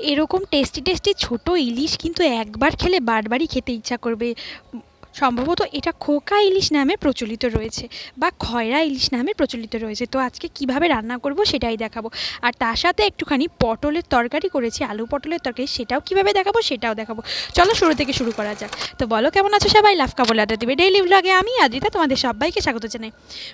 এরকম tasty tasty ছোট ইলিশ কিন্তু একবার খেলে বারবারই খেতে ইচ্ছা করবে। সম্ভবত এটা খোকা ইলিশ নামে প্রচলিত রয়েছে বা খয়রা ইলিশ নামে প্রচলিত রয়েছে। তো আজকে কীভাবে রান্না করব সেটাই দেখাবো। আর তার সাথে একটুখানি পটলের তরকারি করেছি, আলু পটলের তরকারি, সেটাও কীভাবে দেখাবো সেটাও দেখাবো। চলো শুরু থেকে শুরু করা যাক। তো বলো, কেমন আছো সবাই? লাভ কাবল আড্ডা দিবে। ডেইলি ব্লগে আমি আদ্রিতা, তোমাদের সবাইকে স্বাগত জানাই।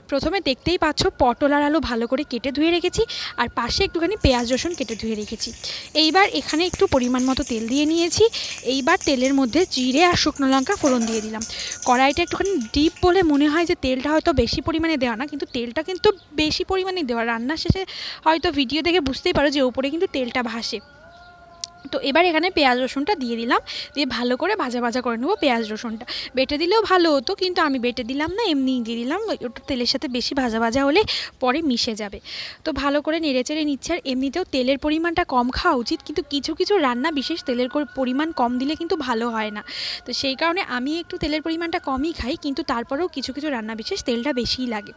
প্রথমে দেখতেই পাচ্ছ, পটল আর আলু ভালো করে কেটে ধুয়ে রেখেছি আর পাশে একটুখানি পেঁয়াজ রসুন কেটে ধুয়ে রেখেছি। এইবার এখানে একটু পরিমাণ মতো তেল দিয়ে নিয়েছি। এইবার তেলের মধ্যে জিরে আর শুকনো লঙ্কা ফোড়ন দিয়ে দিলাম। কড়াইটা একটুখানি ডিপ বলে মনে হয় যে তেলটা হয়তো বেশি পরিমাণে দেওয়া না, কিন্তু তেলটা কিন্তু বেশি পরিমাণে দেওয়া। রান্নার শেষে হয়তো ভিডিও দেখে বুঝতেই পারো যে ওপরে কিন্তু তেলটা ভাসে। তো এবার এখানে পেঁয়াজ রসুনটা দিয়ে দিলাম। দিয়ে ভালো করে ভাজা ভাজা করে নেব পেঁয়াজ রসুনটা। বেটে দিলেও ভালো হতো, কিন্তু আমি বেটে দিলাম না, এমনিই দিয়ে দিলাম। ওটা তেলের সাথে বেশি ভাজা ভাজা হলে পরে মিশে যাবে। তো ভালো করে নেড়ে চেড়ে নিচ্ছে। আর এমনিতেও তেলের পরিমাণটা কম খাওয়া উচিত, কিন্তু কিছু কিছু রান্না বিশেষ তেলের পরিমাণ কম দিলে কিন্তু ভালো হয় না। তো সেই কারণে আমি একটু তেলের পরিমাণটা কমই খাই, কিন্তু তারপরেও কিছু কিছু রান্না বিশেষ তেলটা বেশিই লাগে।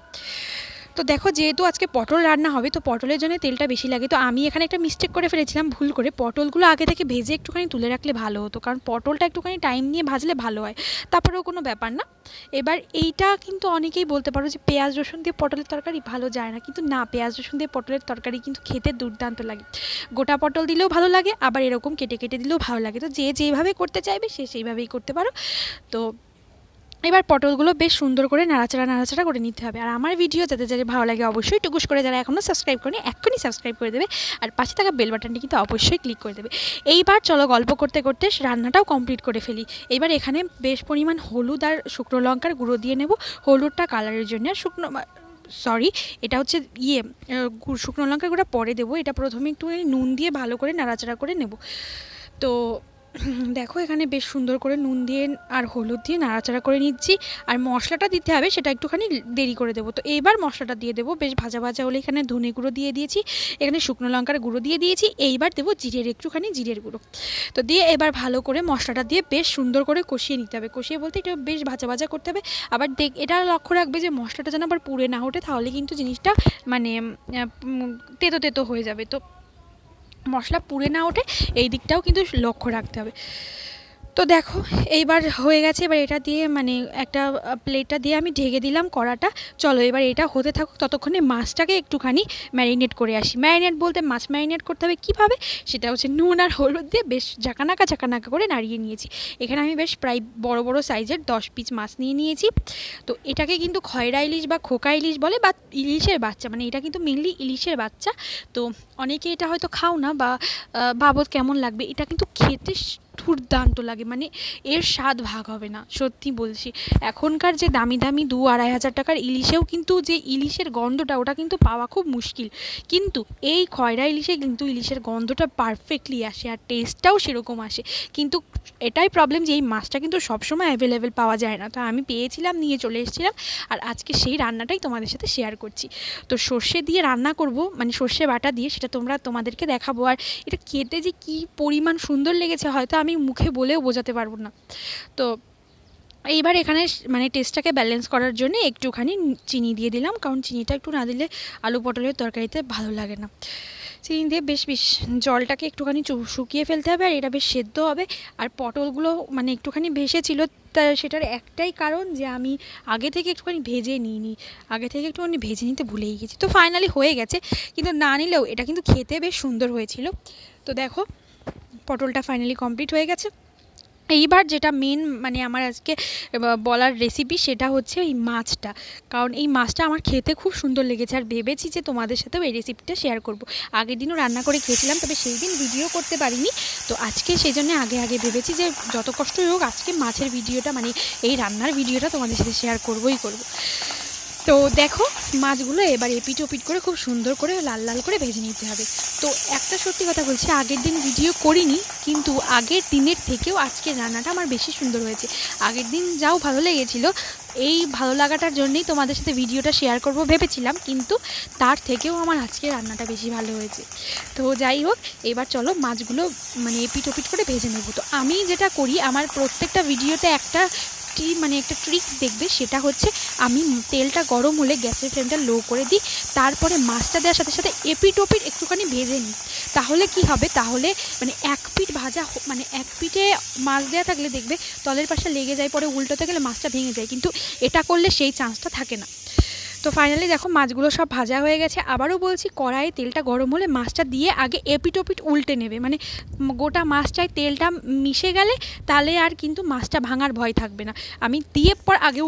তো দেখো যেহেতু আজকে পটল রান্না হবে, তো পটলের জন্য তেলটা বেশি লাগে। তো আমি এখানে একটা মিস্টেক করে ফেলেছিলাম, ভুল করে। পটলগুলো আগে থেকে ভেজে একটুখানি তুলে রাখলে ভালো হতো, কারণ পটলটা একটুখানি টাইম নিয়ে ভাজলে ভালো হয়। তারপরেও কোনো ব্যাপার না। এবার এইটা কিন্তু অনেকেই বলতে পারো যে পেঁয়াজ, রসুন দিয়ে পটলের তরকারি ভালো যায় না। কিন্তু না, পেঁয়াজ, রসুন দিয়ে পটলের তরকারি কিন্তু খেতে দুর্দান্ত লাগে। গোটা পটল দিলেও ভালো লাগে, আবার এরকম কেটে কেটে দিলেও ভালো লাগে। তো যে যেভাবে করতে চাইবে, সে সেইভাবেই করতে পারো। তো এবার পটলগুলো বেশ সুন্দর করে নাড়াচাড়া নাড়াচাড়া করে নিতে হবে। আর আমার ভিডিও যাতে যাতে ভালো লাগে অবশ্যই টুকুস করে যারা এখনও সাবস্ক্রাইব করেনি, এক্ষুনি সাবস্ক্রাইব করে দেবে। আর পাশে থাকা বেল বাটনটি কিন্তু অবশ্যই ক্লিক করে দেবে। এইবার চলো গল্প করতে করতে রান্নাটাও কমপ্লিট করে ফেলি। এবার এখানে বেশ পরিমাণ হলুদ আর শুকনো লঙ্কার গুঁড়ো দিয়ে নেব। হলুদটা কালারের জন্য আর শুকনো সরি এটা হচ্ছে ইয়ে শুকনো লঙ্কার গুঁড়া পরে দেবো। এটা প্রথমে একটু নুন দিয়ে ভালো করে নাড়াচাড়া করে নেব। তো দেখো, এখানে বেশ সুন্দর করে নুন দিয়ে আর হলুদ দিয়ে নাড়াচাড়া করে নিচ্ছি। আর মশলাটা দিতে হবে, সেটা একটুখানি দেরি করে দেবো। তো এইবার মশলাটা দিয়ে দেবো, বেশ ভাজা ভাজা হলে এখানে ধনে গুঁড়ো দিয়ে দিয়েছি, এখানে শুকনো লঙ্কার গুঁড়ো দিয়ে দিয়েছি, এইবার দেবো জিরের একটুখানি জিরের গুঁড়ো। তো দিয়ে এবার ভালো করে মশলাটা দিয়ে বেশ সুন্দর করে কষিয়ে নিতে হবে। কষিয়ে বলতে এটা বেশ ভাজা ভাজা করতে হবে। আবার দেখ, এটা লক্ষ্য রাখবে যে মশলাটা যেন আবার পুড়ে না ওঠে, তাহলে কিন্তু জিনিসটা মানে তেতো তেতো হয়ে যাবে। তো মশলা পুড়ে না ওঠে এই দিকটাও কিন্তু লক্ষ্য রাখতে হবে। তো দেখো, এইবার হয়ে গেছে, এবার এটা দিয়ে মানে একটা প্লেটটা দিয়ে আমি ঢেকে দিলাম কড়াটা। চলো, এবার এটা হতে থাকুক ততক্ষণে মাছটাকে একটুখানি ম্যারিনেট করে আসি। ম্যারিনেট বলতে মাছ ম্যারিনেট করতে হবে কীভাবে? সেটা হচ্ছে নুন আর হলুদ দিয়ে বেশ ঝাঁকানাকা ঝাঁকানাকা করে নাড়িয়ে নিয়েছি। এখানে আমি বেশ প্রায় বড় বড় সাইজের দশ পিস মাছ নিয়ে নিয়েছি। তো এটাকে কিন্তু খয়রা ইলিশ বা খোকা ইলিশ বলে বা ইলিশের বাচ্চা মানে এটা কিন্তু মেনলি ইলিশের বাচ্চা। তো অনেকে এটা হয়তো খাও না বা ভাবো কেমন লাগবে, এটা কিন্তু খেতে দুর্দান্ত লাগে। মানে এর স্বাদ ভাগ হবে না, সত্যি বলছি। এখনকার যে দামি দামি দু আড়াই হাজার টাকার ইলিশেও কিন্তু যে ইলিশের গন্ধটা, ওটা কিন্তু পাওয়া খুব মুশকিল। কিন্তু এই খয়রা ইলিশে কিন্তু ইলিশের গন্ধটা পারফেক্টলি আসে আর টেস্টটাও সেরকম আসে। কিন্তু এটাই প্রবলেম যে এই মাছটা কিন্তু সবসময় অ্যাভেলেবেল পাওয়া যায় না। তো আমি পেয়েছিলাম, নিয়ে চলে এসেছিলাম আর আজকে সেই রান্নাটাই তোমাদের সাথে শেয়ার করছি। তো সর্ষে দিয়ে রান্না করব মানে সর্ষে বাটা দিয়ে, সেটা তোমরা তোমাদেরকে দেখাবো। আর এটা খেতে যে কী পরিমাণ সুন্দর লেগেছে, হয়তো আমি মুখে বলেও বোঝাতে পারব না। তো এইবার এখানে মানে টেস্টটাকে ব্যালেন্স করার জন্য একটুখানি চিনি দিয়ে দিলাম, কারণ চিনিটা একটু না দিলে আলু পটলের তরকারিতে ভালো লাগে না। চিনি দিয়ে বেশ বেশ জলটাকে একটুখানি শুকিয়ে ফেলতে হবে আর এটা বেশ সেদ্ধ হবে। আর পটলগুলো মানে একটুখানি ভেসেছিল, তা সেটার একটাই কারণ যে আমি আগে থেকে একটুখানি ভেজে নিইনি। আগে থেকে একটুখানি ভেজে নিতে ভুলেই গেছি। তো ফাইনালি হয়ে গেছে, কিন্তু না নিলেও এটা কিন্তু খেতে বেশ সুন্দর হয়েছিল। তো দেখো পটলটা ফাইনালি কমপ্লিট হয়ে গেছে। এইবার যেটা মেন মানে আমার আজকে বলার রেসিপি সেটা হচ্ছে এই মাছটা। কারণ এই মাছটা আমার খেতে খুব সুন্দর লেগেছে। আর ভেবেছি যে তোমাদের সাথেও এই রেসিপিটা শেয়ার করব। আগের দিনও রান্না করে খেয়েছিলাম, তবে সেই দিন ভিডিও করতে পারিনি। তো আজকে সেই জন্য আগে আগে ভেবেছি যে যত কষ্টই হোক, আজকে মাছের ভিডিওটা মানে এই রান্নার ভিডিওটা তোমাদের সাথে শেয়ার করবই করব। তো দেখো, মাছগুলো এবার এপিট ওপিট করে খুব সুন্দর করে লাল লাল করে ভেজে নিতে হবে। তো একটা সত্যি কথা বলছি, আগের দিন ভিডিও করিনি, কিন্তু আগের দিনের থেকেও আজকের রান্নাটা আমার বেশি সুন্দর হয়েছে। আগের দিন যাও ভালো লেগেছিল, এই ভালো লাগাটার জন্যই তোমাদের সাথে ভিডিওটা শেয়ার করব ভেবেছিলাম, কিন্তু তার থেকেও আমার আজকের রান্নাটা বেশি ভালো হয়েছে। তো যাই হোক, এবার চলো মাছগুলো মানে এপিট ওপিট করে ভেজে নেব। তো আমি যেটা করি, আমার প্রত্যেকটা ভিডিওতে একটা মিষ্টি মানে একটা ট্রিক দেখবে সেটা হচ্ছে আমি তেলটা গরম হলে গ্যাসের ফ্লেমটা লো করে দিই, তারপরে মাছটা দেওয়ার সাথে সাথে এপিটোপিট একটুখানি ভেজে নিই। তাহলে কি হবে? তাহলে মানে এক পিঠ ভাজা মানে এক পিঠে মাছ দেওয়া থাকলে দেখবে তলের পাশে লেগে যায়, পরে উল্টোতে গেলে মাছটা ভেঙে যায়। কিন্তু এটা করলে সেই চান্সটা থাকে না। তো ফাইনালি দেখো মাছগুলো সব ভাজা হয়ে গেছে। আবারও বলছি কড়াইয়ে তেলটা গরম হলে মাছটা দিয়ে আগে এপিটোপিট উল্টে নেবে। মানে গোটা মাছটায় তেলটা মিশে গেলে তাহলে আর কিন্তু মাছটা ভাঙার ভয় থাকবে না। আমি দিয়ে পর আগে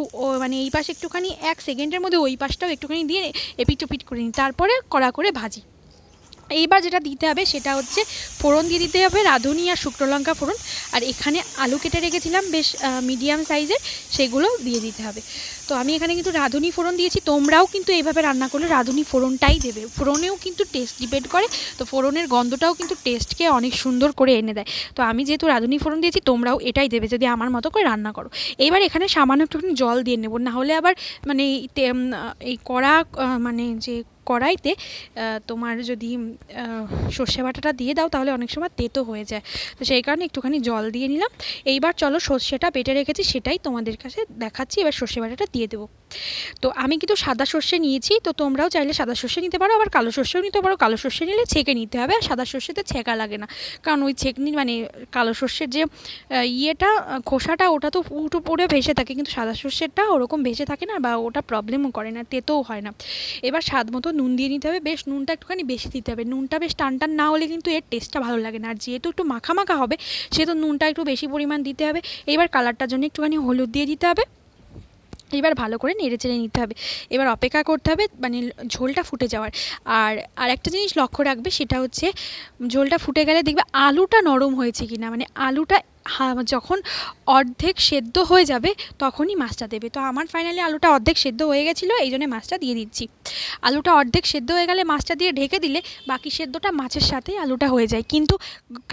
মানে এই পাশে একটুখানি এক সেকেন্ডের মধ্যে ওই পাশটাও একটুখানি দিয়ে এপিটোপিট করে নিই। তারপরে কড়া করে ভাজি। এইবার যেটা দিতে হবে সেটা হচ্ছে ফোড়ন দিয়ে দিতে হবে রাঁধুনি আর শুকনো লঙ্কা ফোড়ন। আর এখানে আলু কেটে রেখেছিলাম, বেশ মিডিয়াম সাইজের সেগুলো দিয়ে দিতে হবে। তো আমি এখানে কিন্তু রাঁধুনি ফোড়ন দিয়েছি, তোমরাও কিন্তু এইভাবে রান্না করলে রাঁধুনি ফোড়নটাই দেবে। ফোড়নেও কিন্তু টেস্ট ডিপেন্ড করে, তো ফোড়নের গন্ধটাও কিন্তু টেস্টকে অনেক সুন্দর করে এনে দেয়। তো আমি যেহেতু রাঁধুনি ফোড়ন দিয়েছি, তোমরাও এটাই দেবে যদি আমার মতো করে রান্না করো। এইবার এখানে সামান্য একটুখানি জল দিয়ে নেব না হলে আবার মানে এই কড়া মানে যে কড়াইতে তোমার যদি সর্ষে বাটাটা দিয়ে দাও তাহলে অনেক সময় তেতো হয়ে যায়। তো সেই কারণে একটুখানি জল দিয়ে নিলাম। এইবার চলো সর্ষেটা বেটে রেখেছি, সেটাই তোমাদের কাছে দেখাচ্ছি। এবার সর্ষে বাটাটা দিয়ে দেবো। তো আমি কিন্তু সাদা সর্ষে নিয়েছি, তো তোমরাও চাইলে সাদা সর্ষে নিতে পারো, আবার কালো সর্ষেও নিতে পারো। কালো সর্ষে নিলে ছেঁকে নিতে হবে, আর সাদা সর্ষেতে ছেঁকা লাগে না। কারণ ওই ছেঁকনি মানে কালো সর্ষের যে ইয়েটা খোসাটা, ওটা তো উটো পড়ে ভেসে থাকে। কিন্তু সাদা সর্ষেরটা ওরকম ভেসে থাকে না বা ওটা প্রবলেমও করে না, তেতেও হয় না। এবার স্বাদ মতো নুন দিয়ে নিতে হবে, বেশ নুনটা একটুখানি বেশি দিতে হবে। নুনটা বেশ টান টান না হলে কিন্তু এর টেস্টটা ভালো লাগে না। আর যেহেতু একটু মাখা মাখা হবে, সেহেতু নুনটা একটু বেশি পরিমাণ দিতে হবে। এবার কালারটার জন্য একটুখানি হলুদ দিয়ে দিতে হবে। এবার ভালো করে নেড়ে চেড়ে নিতে হবে। এবার অপেক্ষা করতে হবে মানে ঝোলটা ফুটে যাওয়ার। আর আরেকটা জিনিস লক্ষ্য রাখবে, সেটা হচ্ছে, ঝোলটা ফুটে গেলে দেখবে আলুটা নরম হয়েছে কি না মানে আলুটা যখন অর্ধেক সেদ্ধ হয়ে যাবে তখনই মাছটা দেবে। তো আমার ফাইনালি আলুটা অর্ধেক সেদ্ধ হয়ে গেছিল, এই জন্য মাছটা দিয়ে দিচ্ছি। আলুটা অর্ধেক সেদ্ধ হয়ে গেলে মাছটা দিয়ে ঢেকে দিলে বাকি সেদ্ধটা মাছের সাথেই আলুটা হয়ে যায়। কিন্তু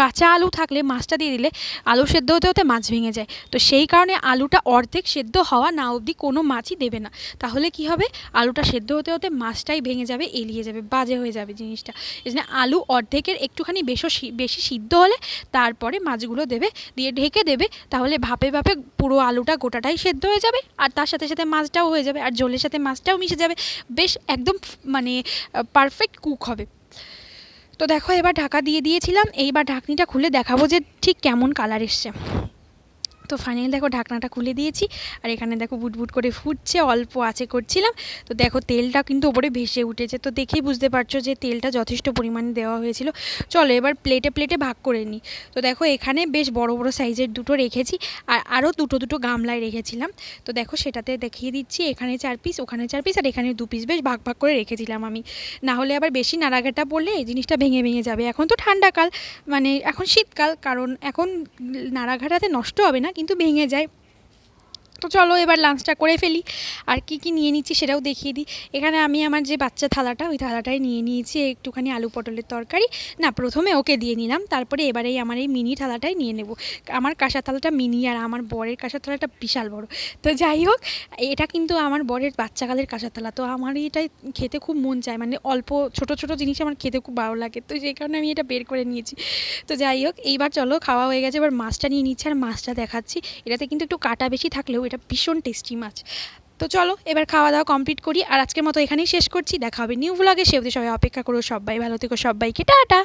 কাঁচা আলু থাকলে মাছটা দিয়ে দিলে আলু সেদ্ধ হতে হতে মাছ ভেঙে যায়। তো সেই কারণে আলুটা অর্ধেক সেদ্ধ হওয়া না অবধি কোনো মাছই দেবে না। তাহলে কি হবে? আলুটা সেদ্ধ হতে হতে মাছটাই ভেঙে যাবে, এলিয়ে যাবে, বাজে হয়ে যাবে জিনিসটা। এই জন্য আলু অর্ধেকের একটুখানি বেশি বেশি সিদ্ধ হলে তারপরে মাছগুলো দেবে দিয়ে ঢেকে দেবে, তাহলে ভাপে ভাপে পুরো আলুটা গোটাটাই সেদ্ধ হয়ে যাবে। আর তার সাথে সাথে মাছটাও হয়ে যাবে, আর জলের সাথে মাছটাও মিশে যাবে। বেশ একদম মানে পারফেক্ট কুক হবে। তো দেখো, এবার ঢাকা দিয়ে দিয়েছিলাম। এইবার ঢাকনিটা খুলে দেখাবো যে ঠিক কেমন কালার এসছে। তো ফাইনালি দেখো ঢাকনাটা খুলে দিয়েছি। আর এখানে দেখো বুটবুট করে ফুটছে, অল্প আছে করছিলাম। তো দেখো তেলটা কিন্তু ওপরে ভেসে উঠেছে। তো দেখেই বুঝতে পারছ যে তেলটা যথেষ্ট পরিমাণে দেওয়া হয়েছিল। চলো এবার প্লেটে প্লেটে ভাগ করে নিই। তো দেখো এখানে বেশ বড় বড় সাইজের দুটো রেখেছি। আর আরও দুটো দুটো গামলায় রেখেছিলাম। তো দেখো সেটাতে দেখিয়ে দিচ্ছি, এখানে চার পিস ওখানে চার পিস আর এখানে দু পিস বেশ ভাগ ভাগ করে রেখেছিলাম আমি। না হলে আবার বেশি নাড়াঘাটা পড়লে এই জিনিসটা ভেঙে ভেঙে যাবে। এখন তো ঠান্ডাকাল মানে এখন শীতকাল, কারণ এখন নাড়াঘাটাতে নষ্ট হবে না। কিন্তু ভেঙে যায়। তো চলো এবার লাঞ্চটা করে ফেলি। আর কি কি নিয়ে নিচ্ছি সেটাও দেখিয়ে দিই। এখানে আমি আমার যে বাচ্চা থালাটা, ওই থালাটাই নিয়ে নিয়েছি। একটুখানি আলু পটলের তরকারি। না, প্রথমে ওকে দিয়ে নিলাম। তারপরে এবারে আমার এই মিনি থালাটাই নিয়ে নেব। আমার কাঁসা থালাটা মিনি আর আমার বরের কাঁসা থালাটা বিশাল বড়। তো যাই হোক, এটা কিন্তু আমার বরের বাচ্চাকালের কাঁসা থালা। তো আমার এটাই খেতে খুব মন চায়। মানে অল্প ছোট ছোট জিনিস আমার খেতে খুব ভালো লাগে। তো সেই কারণে আমি এটা বের করে নিয়েছি। তো যাই হোক, এইবার চলো, খাওয়া হয়ে গেছে। এবার মাছটা নিয়ে নিচ্ছি আর মাছটা দেখাচ্ছি। এটাতে কিন্তু একটু কাটা বেশি থাকলেও এটা ভীষণ টেস্টি মাছ। তো চলো, এবার খাওয়া দাওয়া কমপ্লিট করি আর আজকের মতো এখানেই শেষ করছি। দেখা হবে নিউ ব্লগে সে সবাই অপেক্ষা করো সবাই। ভালো থেকো সবাইকে। টাটা.